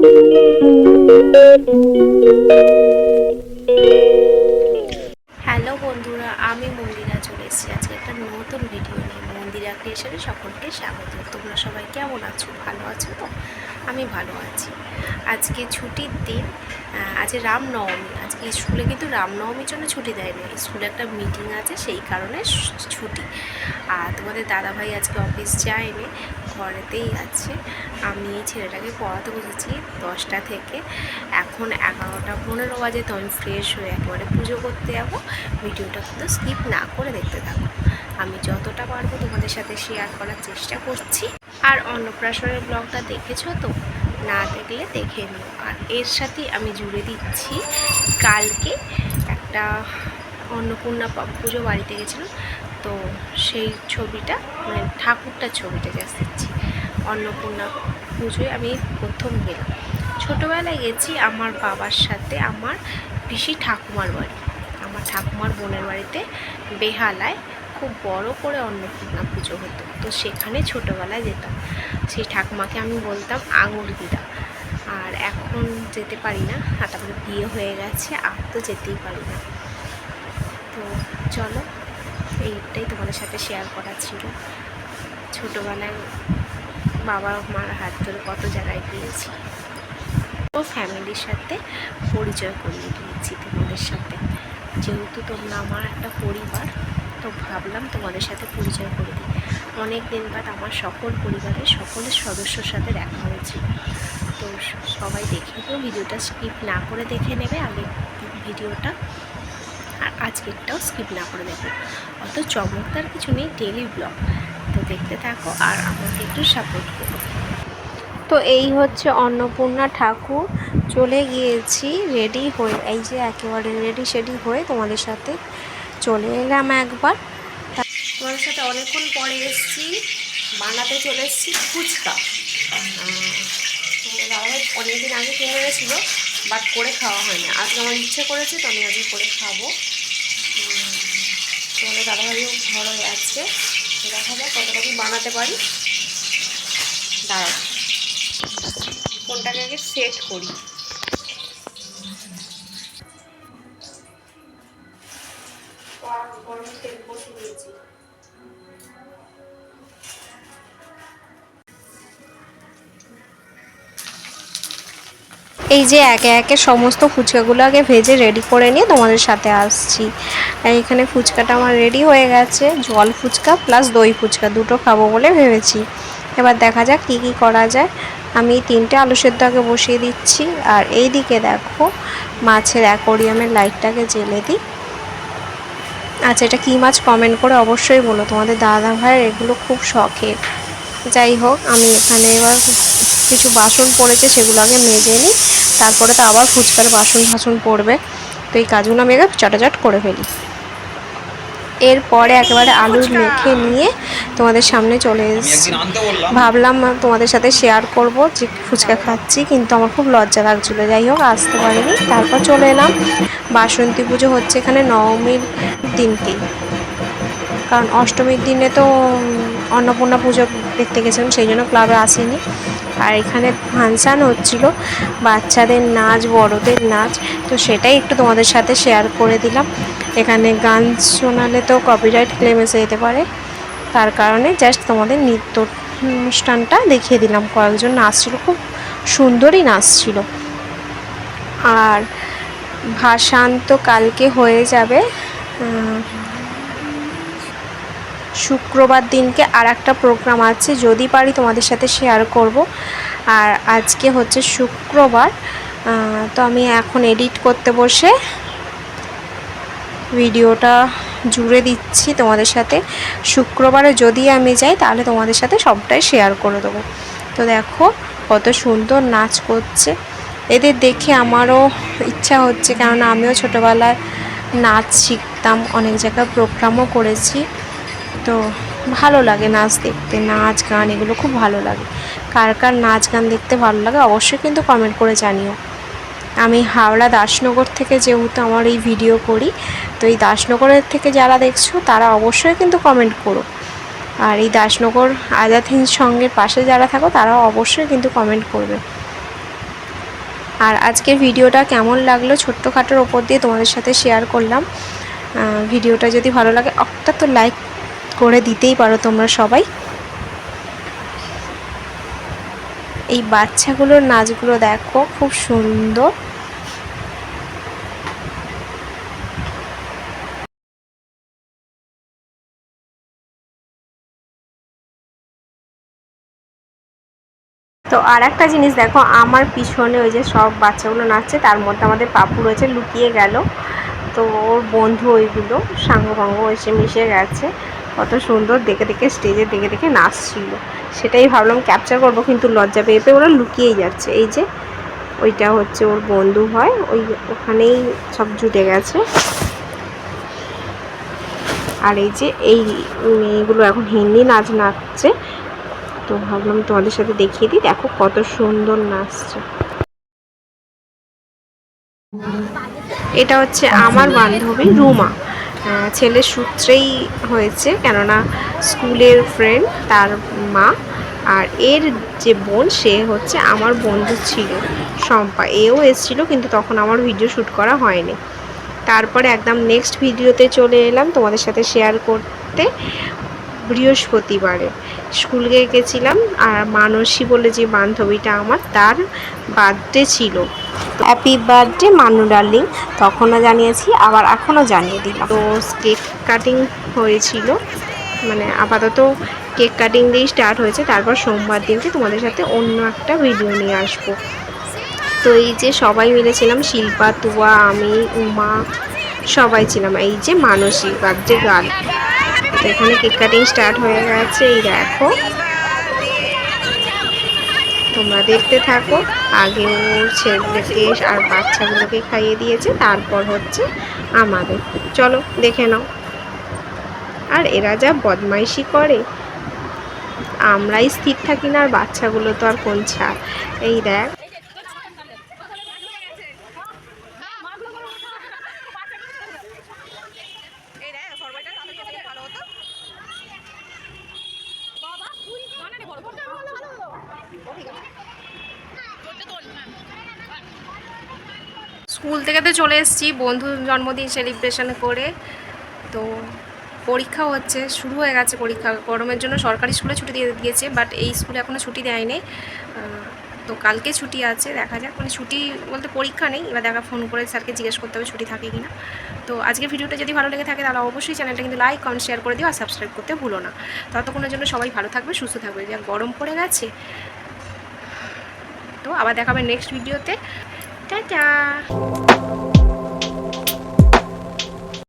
Hello বন্ধুরা, আমি মন্দিরা চলে এসেছি। আজকে একটা নতুন ভিডিও নিয়ে মন্দিরা ক্রিয়েশনে সকলকে স্বাগত। তোমরা সবাই কেমন আছো? ভালো আছো তো? আমি ভালো আছি। আজকে ছুটির দিন আজকে রামনবমী। আজকে স্কুলে কিন্তু রামনবমীর জন্য ছুটি দেয় দেয়নি। স্কুলে একটা মিটিং আছে, সেই কারণে ছুটি। আর তোমাদের দাদাভাই আজকে অফিস যায়নি। ঘরেতেই আছে। আমি এই ছেলেটাকে পড়াতে বসেছি দশটা থেকে। এখন এগারোটা পনেরো বাজে তো আমি ফ্রেশ হয়ে একেবারে পুজো করতে যাব। ভিডিওটা কিন্তু স্কিপ না করে দেখতে থাকো। আমি যতটা পারব তোমাদের সাথে শেয়ার করার চেষ্টা করছি। আর অন্নপ্রাশনের ব্লগটা দেখেছ তো? না দেখলে দেখে নিও। আর এর সাথে আমি জুড়ে দিচ্ছি কালকে একটা অন্নপূর্ণা পুজো বাড়িতে গেছিলাম তো সেই ছবিটা মানে ঠাকুরটার ছবিটা জাস্ট দিচ্ছি অন্নপূর্ণা পুজোয় আমি প্রথম গেলাম। ছোটোবেলায় গেছি আমার বাবার সাথে আমার পিসি ঠাকুমার বাড়ি। আমার ঠাকুমার বোনের বাড়িতে বেহালায় খুব বড় করে অন্নপূর্ণা পুজো হতো, তো সেখানে ছোটোবেলায় যেতাম। সেই ঠাকুমাকে আমি বলতাম আঙুর দিদা। আর এখন যেতে পারি না, আর তারপরে বিয়ে হয়ে গেছে, আর তো যেতেই পারি না। তো চলো এইটাই তোমাদের সাথে শেয়ার করা ছিল। ছোটোবেলায় বাবা মার হাত ধরে কত জায়গায় গিয়েছি। ও ফ্যামিলির সাথে পরিচয় করিয়ে দিয়েছি তোমাদের সাথে। যেহেতু তোমরা আমার একটা পরিবার, তো ভাবলাম তোমাদের সাথে পরিচয় করে দিই। অনেক দিন বাদ আমার সকল পরিবারের সকলের সদস্যর সাথে দেখা হয়েছে তো সবাই দেখে ভিডিওটা স্কিপ না করে দেখে নেবে, আগে ভিডিওটা আর আজকেরটাও স্কিপ না করে দেখো অত চমৎকার কিছু নেই ডেলি ব্লগ তো দেখতে থাকো আর আমাকে একটু সাপোর্ট করো। তো এই হচ্ছে অন্নপূর্ণা ঠাকুর। চলে গিয়েছি রেডি হয়ে, এই যে একেবারে রেডি সেডি হয়ে তোমাদের সাথে চলে এলাম একবার। তোমাদের সাথে অনেকক্ষণ পরে এসেছি, বানাতে চলে এসেছি ফুচকা। অনেকদিন আগে কিনে এনেছিল। বাট করে খাওয়া হয় না আজকে আমার ইচ্ছে করেছে, তো আমি আজকে করে খাব। তোমাদের দাদাভাইও ঘরে আছে। দেখা যাক কতটা কি বানাতে পারি। দাঁড়াও। ফোনটাকে আগে সেট করি। গরম তেল বসিয়ে দিয়েছি। এই যে একে একে সমস্ত ফুচকাগুলো আগে ভেজে রেডি করে নিয়ে তোমাদের সাথে আসছি। এখানে ফুচকাটা আমার রেডি হয়ে গেছে, জল ফুচকা প্লাস দই ফুচকা দুটো খাব বলে ভেবেছি। এবার দেখা যাক কী কী করা যায়। আমি তিনটে আলু সেদ্ধ আগে বসিয়ে দিচ্ছি। আর এই দিকে দেখো, মাছের অ্যাকোরিয়ামের লাইটটাকে জেলে দিই। আচ্ছা এটা কী মাছ কমেন্ট করে অবশ্যই বলো। তোমাদের দাদা ভাইয়ের এগুলো খুব শখের। যাই হোক, আমি এখানে এবার কিছু বাসন পড়েছে সেগুলো আগে মেজে নিই তারপরে তো আবার ফুচকার বাসন ফাসন পড়বে। তো এই কাজগুলো আমি আগে চটাচট করে ফেলি। এরপরে একেবারে আলু মেখে নিয়ে তোমাদের সামনে চলে এসেছি একদিন আনতে বললাম। ভাবলাম তোমাদের সাথে শেয়ার করব যে ফুচকা খাচ্ছি কিন্তু আমার খুব লজ্জা লাগছিল। যাই হোক আসতে পারিনি। তারপর চলে এলাম। বাসন্তী পুজো হচ্ছে এখানে নবমীর দিনটি। কারণ অষ্টমীর দিনে তো অন্নপূর্ণা পুজো দেখতে গেছিলাম সেই জন্য ক্লাবে আসিনি। আর এখানে ফাংশান হচ্ছিল, বাচ্চাদের নাচ, বড়দের নাচ, তো সেটাই একটু তোমাদের সাথে শেয়ার করে দিলাম। এখানে গান শোনালে তো কপিরাইট ক্লেম এসে যেতে পারে। তার কারণে জাস্ট তোমাদের নৃত্য অনুষ্ঠানটা দেখিয়ে দিলাম। কয়েকজন নাচছিল, খুব সুন্দরই নাচছিল। আর ভাসান তো কালকে হয়ে যাবে শুক্রবার দিনকে আর একটা প্রোগ্রাম আছে, যদি পারি তোমাদের সাথে শেয়ার করব। আর আজকে হচ্ছে শুক্রবার তো আমি এখন এডিট করতে বসে ভিডিওটা জুড়ে দিচ্ছি তোমাদের সাথে। শুক্রবারে যদি আমি যাই, তাহলে তোমাদের সাথে সবটাই শেয়ার করে দেবো। তো দেখো, কত সুন্দর নাচ করছে। এদের দেখে আমারও ইচ্ছা হচ্ছে, কেননা আমিও ছোটোবেলায় নাচ শিখতাম, অনেক জায়গায় প্রোগ্রামও করেছি। তো ভালো লাগে নাচ দেখতে, নাচ গান এগুলো খুব ভালো লাগে। কার কার নাচ গান দেখতে ভালো লাগে অবশ্যই কিন্তু কমেন্ট করে জানিও। আমি হাওড়া দাসনগর থেকে যেহেতু আমার এই ভিডিও করি, তো এই দাসনগরের থেকে যারা দেখছ তারা অবশ্যই কিন্তু কমেন্ট করো। আর এই দাসনগর আজাদ হিন্দ সঙ্গের পাশে যারা থাকো তারাও অবশ্যই কিন্তু কমেন্ট করবে। আর আজকের ভিডিওটা কেমন লাগল ছোট্টখাটোর ওপর দিয়ে তোমাদের সাথে শেয়ার করলাম। ভিডিওটা যদি ভালো লাগে একটা তো লাইক করে দিতেই পারো তোমরা সবাই। এই বাচ্চাগুলোর নাচগুলো দেখো, খুব সুন্দর। তো আর একটা জিনিস দেখো, আমার পিছনে ওই যে সব বাচ্চাগুলো নাচছে, তার মধ্যে আমাদের পাপু রয়েছে, লুকিয়ে গেল। তো ওর বন্ধু ওইগুলো, সাঙ্গভঙ্গ এসে মিশে গেছে। কত সুন্দর দেখে দেখে স্টেজে দেখে দেখে নাচছিল। সেটাই ভাবলাম ক্যাপচার করব, কিন্তু লজ্জা পেয়ে পেয়ে ওরা লুকিয়েই যাচ্ছে। এই যে, ওইটা হচ্ছে ওর বন্ধু হয়, ওই ওখানেই সব জুটে গেছে। আর এই যে, এই মেয়েগুলো এখন হিন্দি নাচ নাচছে। তো ভাবলাম তোমাদের সাথে দেখিয়ে দিই, দেখো কত সুন্দর নাচছে। এটা হচ্ছে আমার বান্ধবী রুমা। ছেলের সূত্রেই হয়েছে, কেননা স্কুলের ফ্রেন্ড তার মা আর এর যে বোন, সে হচ্ছে আমার বন্ধু ছিল, শম্পা। এও এসেছিল, কিন্তু তখন আমার ভিডিও শ্যুট করা হয়নি। তারপরে একদম নেক্সট ভিডিওতে চলে এলাম তোমাদের সাথে শেয়ার করতে। বৃহস্পতিবারে। স্কুলে গেছিলাম আর মানসী বলে যে বান্ধবীটা আমার, তার বার্থডে ছিল। হ্যাপি বার্থডে মানু ডার্লিং তখনও জানিয়েছি, আবার এখনও জানিয়ে দিলাম। তো কেক কাটিং হয়েছিল। মানে আপাতত কেক কাটিং দিয়েই স্টার্ট হয়েছে। তারপর সোমবার দিনকে তোমাদের সাথে অন্য একটা ভিডিও নিয়ে আসব। তো এই যে সবাই মিলেছিলাম শিল্পা, তুয়া, আমি, উমা, সবাই ছিলাম। এই যে মানসী বার্থডে তো এখানে কেক কাটিং স্টার্ট হয়ে গেছে, এই দেখো। তোমরা দেখতে থাকো, আগে ওর ছেলেকে আর বাচ্চাগুলোকে খাইয়ে দিয়েছে, তারপর হচ্ছে আমাদের। চলো, দেখে নাও। আর এরা যা বদমাইশি করে, আমরাই স্থির থাকি না আর বাচ্চাগুলো তো আর কোন ছাড়। এই দেখ স্কুল থেকে তো চলে এসেছি বন্ধুর জন্মদিন সেলিব্রেশন করে। তো পরীক্ষা হচ্ছে, শুরু হয়ে গেছে পরীক্ষা। গরমের জন্য সরকারি স্কুলে ছুটি দিয়ে দিয়েছে বাট এই স্কুলে এখনও ছুটি দেয়নি। তো কালকে ছুটি আছে, দেখা যাক। মানে ছুটি বলতে পরীক্ষা নেই, এবার দেখা ফোন করে স্যারকে জিজ্ঞেস করতে হবে ছুটি থাকে কিনা। তো আজকের ভিডিওটা যদি ভালো লেগে থাকে, তাহলে অবশ্যই চ্যানেলটা কিন্তু লাইক কমেন্ট শেয়ার করে দিও আর সাবস্ক্রাইব করতে ভুলো না। ততক্ষণের জন্য সবাই ভালো থাকবে, সুস্থ থাকবে। যা গরম পড়ে গেছে, তো আবার দেখাবে নেক্সট ভিডিওতে Ciao, ciao.